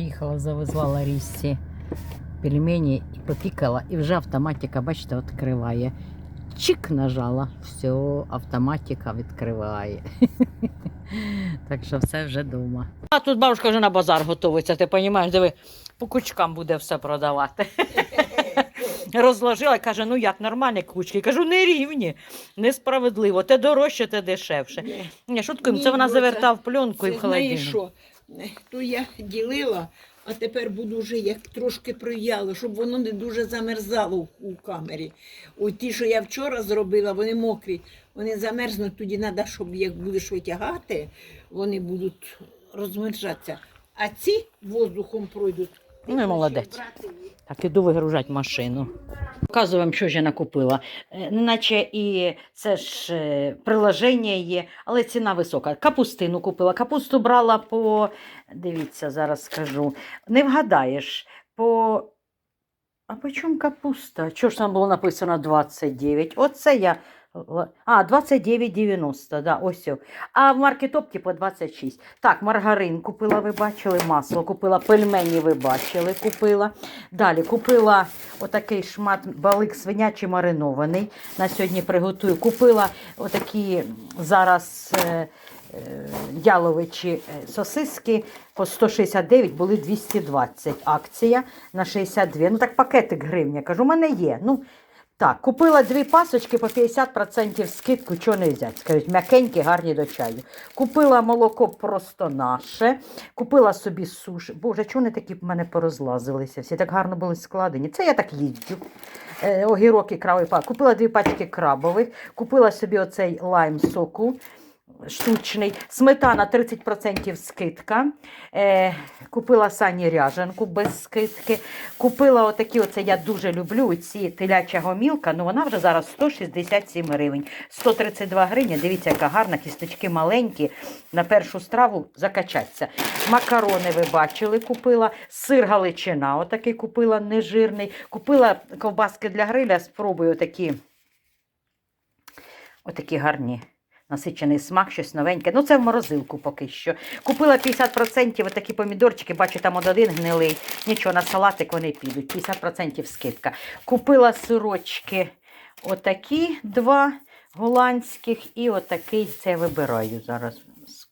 Їхала, завезла Ларісі пельмені і попікала, і вже автоматика, бачите, відкриває. Чик нажала, все, автоматика відкриває. так що все вже вдома. А тут бабушка вже на базар готується, ти розумієш, диви, по кучкам буде все продавати. Розложила, каже, ну як нормальні кучки. Кажу, не рівні, несправедливо. Те дорожче, те дешевше. Ні. Шуткуємо, це вона бо заверта в пленку і в холодильник. То я ділила, а тепер буду вже як трошки прояло, щоб воно не дуже замерзало у, камері. Ось ті, що я вчора зробила, вони мокрі, вони замерзнуть, тоді треба, щоб як будеш витягати, вони будуть розмерзатися. А ці воздухом пройдуть. Ну, і молодець. Так, іду вигружати машину. Показую вам, що я накупила. Е, Наче і це ж е, приложення є, але ціна висока. Капустину купила. Капусту брала по. Дивіться, зараз скажу. Не вгадаєш, по. А по чому капуста? Чого ж там було написано 29? Оце я. А, 29,90, да, ось. А в маркетопті по 26. Так, маргарин купила, ви бачили, масло купила, пельмені ви бачили, купила. Далі купила отакий шмат балик свинячий маринований. На сьогодні приготую. Купила отакі зараз е, е, яловичі е, сосиски по 169, були 220 акція на 62. Ну так пакетик гривня. Кажу, у мене є. Ну, так, купила дві пасочки по 50% скидку, чого не взяти. Скажуть, м'якенькі, гарні до чаю. Купила молоко просто наше. Купила собі суші. Боже, чого вони такі в мене порозлазилися? Всі так гарно були складені. Це я так їздю. Е, огірок і крабовий. Купила дві пачки крабових, купила собі оцей лайм соку. Штучний, сметана 30% скидка. Е, купила сані ряженку без скидки. Купила отакі, оце я дуже люблю, ці теляча гомілка, ну вона вже зараз 167 гривень. 132 гривні, дивіться, яка гарна, кісточки маленькі. На першу страву закачаться. Макарони ви бачили, купила. Сир галичина, отакий купила, нежирний. Купила ковбаски для гриля, спробую отакі, отакі гарні. Насичений смак, щось новеньке. Ну, це в морозилку поки що. Купила 50% отакі помідорчики, бачу, там один гнилий. Нічого, на салатик вони підуть. 50% скидка. Купила сирочки отакі два голландських і отакий, це вибираю зараз.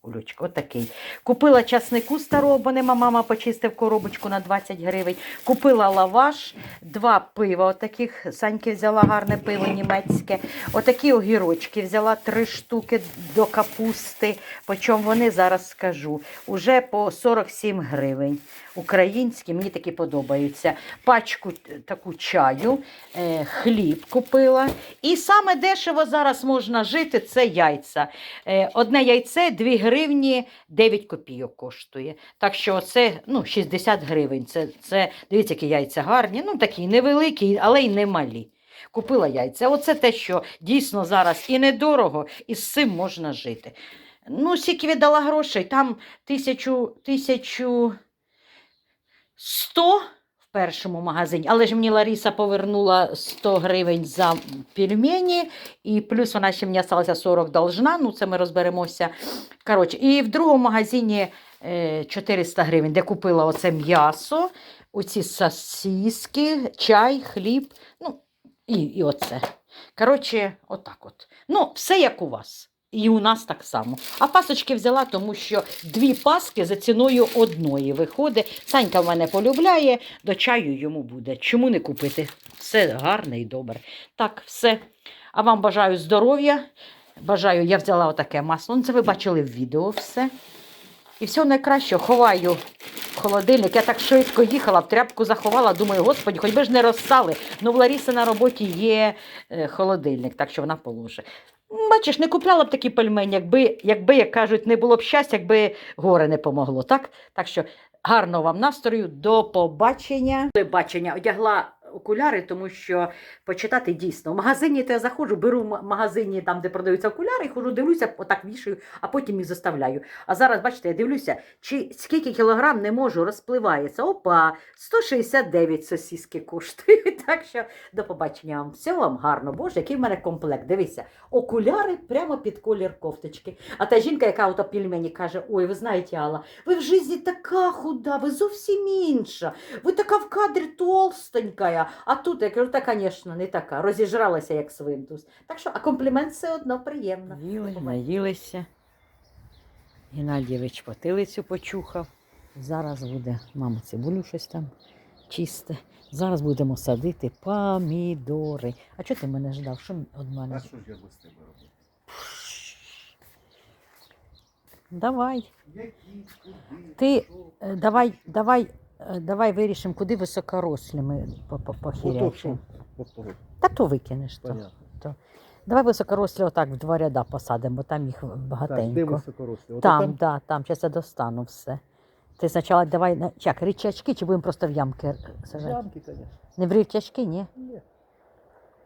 З Отакий. Купила часнику старого, бо нема мама почистив коробочку на 20 гривень. Купила лаваш, два пива. Отаких Саньки взяла гарне пиво німецьке. Отакі огірочки взяла три штуки до капусти. Почому вони зараз скажу. Уже по 47 гривень. Українські, мені такі подобаються. Пачку таку чаю, е, хліб купила. І саме дешево зараз можна жити це яйця. Е, одне яйце 2 гривні 9 копійок коштує. Так що це ну, 60 гривень. Це, це, дивіться, які яйця гарні. Ну, такі невеликі, але й не малі. Купила яйця. Оце те, що дійсно зараз і недорого, і з цим можна жити. Ну, скільки віддала грошей, там тисячу, тисячу сто в першому магазині, але ж мені Ларіса повернула 100 гривень за пельмені, і плюс вона ще мені залишилося 40 должна, ну це ми розберемося. Коротше, і в другому магазині е, 400 гривень, де купила оце м'ясо, оці сосиски, чай, хліб, ну і, і оце. Коротше, отак от. Ну, все як у вас. І у нас так само. А пасочки взяла, тому що дві паски за ціною одної виходить. Санька в мене полюбляє, до чаю йому буде. Чому не купити? Все гарне і добре. Так, все. А вам бажаю здоров'я. Бажаю, я взяла отаке масло. Ну, це ви бачили в відео все. І все найкраще ховаю в холодильник. Я так швидко їхала, в тряпку заховала. Думаю, господі, хоч би ж не розстали. Ну, в Ларіси на роботі є е, холодильник, так що вона положить. Бачиш, не купляла б такі пельмені, якби, якби, як кажуть, не було б щастя, якби горе не помогло. Так, так що гарного вам настрою, до побачення. Бачення одягла окуляри, тому що почитати дійсно. В магазині то я заходжу, беру в магазині, там, де продаються окуляри, хожу, дивлюся, отак вішаю, а потім їх заставляю. А зараз, бачите, я дивлюся, чи скільки кілограм не можу, розпливається. Опа, 169 сосіски коштують. Так що до побачення вам. Всього вам гарно. Боже, який в мене комплект. Дивися, окуляри прямо під колір кофточки. А та жінка, яка ото пельмені каже: Ой, ви знаєте, Алла, ви в житті така худа, ви зовсім інша. Ви така в кадрі толстенька. А тут я кажу, та, звісно, не така. Розіжралася, як свинтус. Так що, а комплімент все одно приємно. Їли, наїлися. Геннадійович потилицю почухав. Зараз буде, мама, цибулю щось там чисте. Зараз будемо садити помідори. А чого ти мене ждав? Що від мене? А що ж я без тебе роблю? Давай. Які, куди, Ти, що? Е, Давай, давай, давай вирішимо, куди високорослі ми по- по- Ото похирячимо. що? Ото, Та то викинеш. То. понятно. Давай високорослі отак в два ряда посадимо, бо там їх Так, де високорослі? Ото там, там? да, там, зараз я достану все. Ти спочатку давай, як, річачки чи будемо просто в ямки е, сажати? Ямки, звісно. Не в річачки, ні? Ні.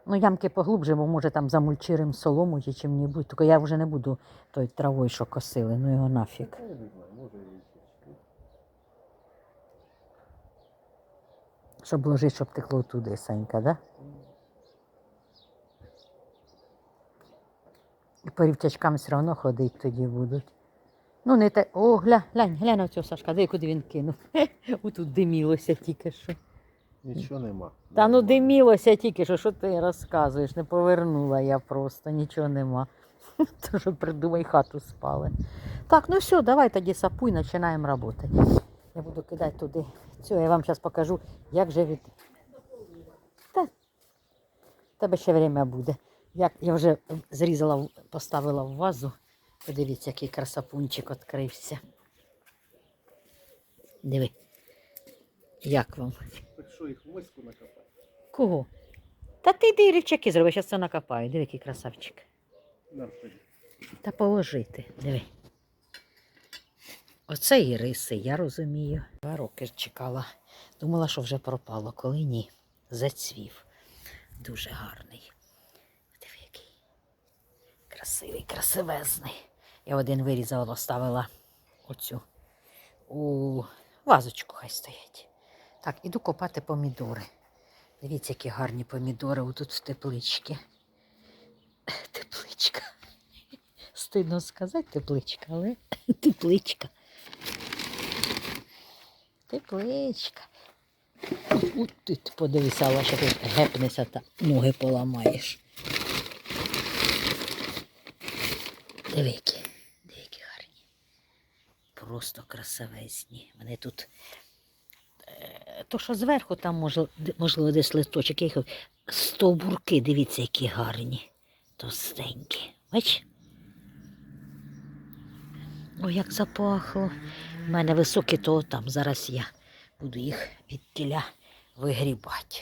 Ну, ямки поглубже, бо може там замульчирим солому чи чим-небудь. Тільки я вже не буду той травою, що косили, ну його нафіг. Та Я не знаю, може і річечки. Щоб ложити, щоб текло туди, Санька, да? І по рівчачкам все одно ходить тоді будуть. Ну, не те. О, гля, глянь, глянь на цього Сашка, диви, куди він кинув. Отут димілося тільки що. Нічого нема. Та ну димілося тільки що, що ти розказуєш? Не повернула я просто, нічого нема. То що придумай, хату спали. Так, ну все, давай тоді сапуй, починаємо роботи. Я буду кидати туди. Цього я вам зараз покажу, як же від. Та, тебе ще время буде. Як я вже зрізала, поставила в вазу. Подивіться, який красапунчик відкрився. Диви. Як вам? Так що їх в миску накопати? Кого? Та ти йди рівчаки зроби, зараз це накопаю. Диви, який красавчик. Та положити, диви. Оце і риси, я розумію. Два роки чекала. Думала, що вже пропало, коли ні. Зацвів. Дуже гарний. Диви, який. Красивий, красивезний. Я один вирізала, оставила оцю у вазочку хай стоять. Так, іду копати помідори. Дивіться, які гарні помідори отут в тепличці. Тепличка. Стидно сказати тепличка, але тепличка. Тепличка. У, ти подивися, що ти гепнешся та ноги поламаєш. Диви, які, гарні. Просто красавезні. Вони тут. е, То, що зверху там може, можливо десь листочок, їх стовбурки, дивіться, які гарні. Товстенькі. Бач? Ой, як запахло. У мене високі, то там зараз я буду їх від тіля вигрібати.